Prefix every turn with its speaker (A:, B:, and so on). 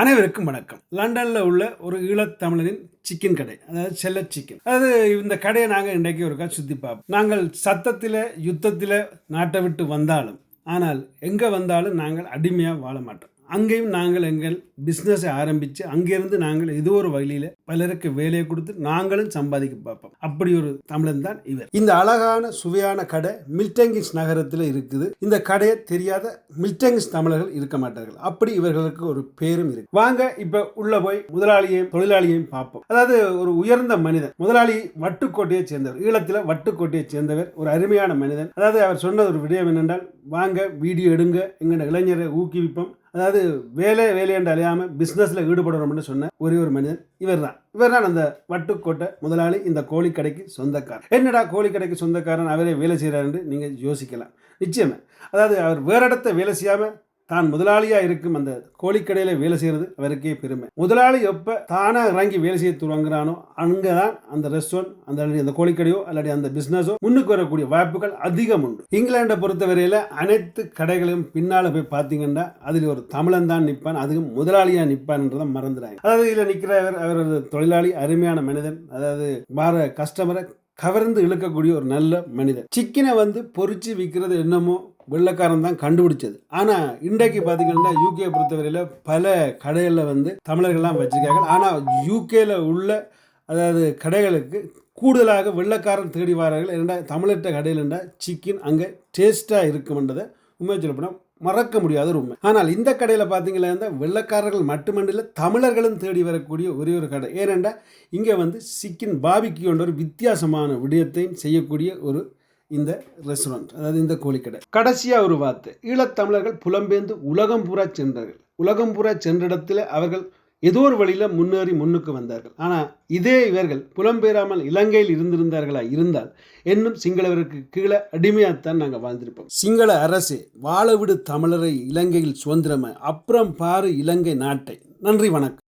A: அனைவருக்கும் வணக்கம். லண்டனில் உள்ள ஒரு ஈழத்தமிழரின் சிக்கன் கடை அதாவது செல்ல சிக்கன் அதாவது இந்த கடையை நாங்கள் இன்றைக்கு ஒருக்கா சுற்றி பார்ப்போம் நாங்கள் சத்தத்தில் யுத்தத்தில் நாட்டை விட்டு வந்தாலும் ஆனால் எங்கே வந்தாலும் நாங்கள் அடிமையாக வாழ மாட்டோம். அங்கேயும் நாங்கள் எங்கள் பிஸ்னஸை ஆரம்பித்து அங்கேருந்து நாங்கள் ஏதோ ஒரு வழியில் பலருக்கு வேலையை கொடுத்து நாங்களும் சம்பாதிக்க பார்ப்போம். அப்படி ஒரு தமிழன் தான் இவர். இந்த அழகான சுவையான கடை மில்டங்கிஸ் நகரத்தில் இருக்குது. இந்த கடையை தெரியாத மில்டங்கிஸ் தமிழர்கள் இருக்க மாட்டார்கள். அப்படி இவர்களுக்கு ஒரு பேரும் இருக்கு. வாங்க இப்போ உள்ள போய் முதலாளியையும் தொழிலாளியையும் பார்ப்போம். அதாவது ஒரு உயர்ந்த மனிதன். முதலாளி வட்டுக்கோட்டையை சேர்ந்தவர். ஈழத்தில் வட்டுக்கோட்டையை சேர்ந்தவர். ஒரு அருமையான மனிதன். அதாவது அவர் சொன்ன ஒரு விடயம் என்னென்றால் வாங்க வீடியோ எடுங்க. எங்களோட இளைஞரை ஊக்குவிப்போம். அதாவது வேலை வேலை என்று அழியாமல் பிஸ்னஸில் ஈடுபடணும்னு சொன்ன ஒரே ஒரு மனிதன் இவர் தான் இவர் தான் அந்த வட்டுக்கோட்டை முதலாளி இந்த கோழிக்கடைக்கு சொந்தக்காரன். என்னடா கோழிக்கடைக்கு சொந்தக்காரன் அவரே வேலை செய்கிறாருன்னு நீங்கள் யோசிக்கலாம். நிச்சயமே. அதாவது அவர் வேற இடத்த வேலை செய்யாமல் தான் முதலாளியாக இருக்கும் அந்த கோழிக்கடையில் வேலை செய்கிறது அவருக்கே பெருமை. முதலாளி எப்போ தானாக இறங்கி வேலை செய்ய துவங்குறானோ அங்கே தான் அந்த ரெஸ்டாரண்ட் அந்த அந்த கோழிக்கடையோ அல்லது அந்த பிஸ்னஸோ முன்னுக்கு வரக்கூடிய வாய்ப்புகள் அதிகம் உண்டு. இங்கிலாண்டை பொறுத்தவரையில் அனைத்து கடைகளையும் பின்னால் போய் பார்த்தீங்கன்னா அதில் ஒரு தமிழன் தான் நிற்பான் அதுவும் முதலாளியாக நிற்பான்ன்றதை மறந்துடாங்க அதாவது இதில் நிற்கிறவர் அவர் ஒரு தொழிலாளி அருமையான மனிதன் அதாவது வார கஸ்டமரை கவர்ந்து இழுக்கக்கூடிய ஒரு நல்ல மனிதன். சிக்கனை வந்து பொறிச்சு விற்கிறது என்னமோ வெள்ளக்காரன் தான் கண்டுபிடிச்சது. ஆனால் இன்றைக்கு பார்த்தீங்கன்னா யூகே பொறுத்தவரையில் பல கடைகளில் வந்து தமிழர்கள்லாம் வச்சுருக்காங்க. ஆனால் யூகேல உள்ள அதாவது கடைகளுக்கு கூடுதலாக வெள்ளக்காரன் தேடி வாரார்கள். ஏன்னா தமிழர்கிட்ட கடையில் இருந்தால் சிக்கன் அங்கே டேஸ்ட்டாக இருக்குமென்றதை உண்மை சொல்லப்போனால் மறக்க முடியாத ஒரு உண்மை. ஆனால் இந்த கடையில் பார்த்தீங்கன்னா வெள்ளக்காரர்கள் மட்டுமன்றில் தமிழர்களும் தேடி வரக்கூடிய ஒரே ஒரு கடை. ஏனென்றால் இங்கே வந்து சிக்கன் பாபிக்கு ஒரு வித்தியாசமான விடயத்தையும் செய்யக்கூடிய ஒரு இந்த ரெஸ்டாரண்ட் அதாவது இந்த கோழிக்கடை. கடைசியாக ஒரு வார்த்தை ஈழத்தமிழர்கள் புலம்பெயர்ந்து உலகம் பூரா சென்றார்கள். உலகம் பூரா சென்ற இடத்துல அவர்கள் ஏதோ ஒரு வழியில் முன்னேறி முன்னுக்கு வந்தார்கள். ஆனால் இதே இவர்கள் புலம்பெயராமல் இலங்கையில் இருந்திருந்தார்களா இருந்தால் இன்னும் சிங்களவருக்கு கீழே அடிமையாகத்தான் நாங்கள் வாழ்ந்திருப்போம். சிங்கள அரசு வாழவிடு தமிழரை இலங்கையில் சுதந்திரமாய் அப்புறம் பாரு இலங்கை நாட்டை. நன்றி வணக்கம்.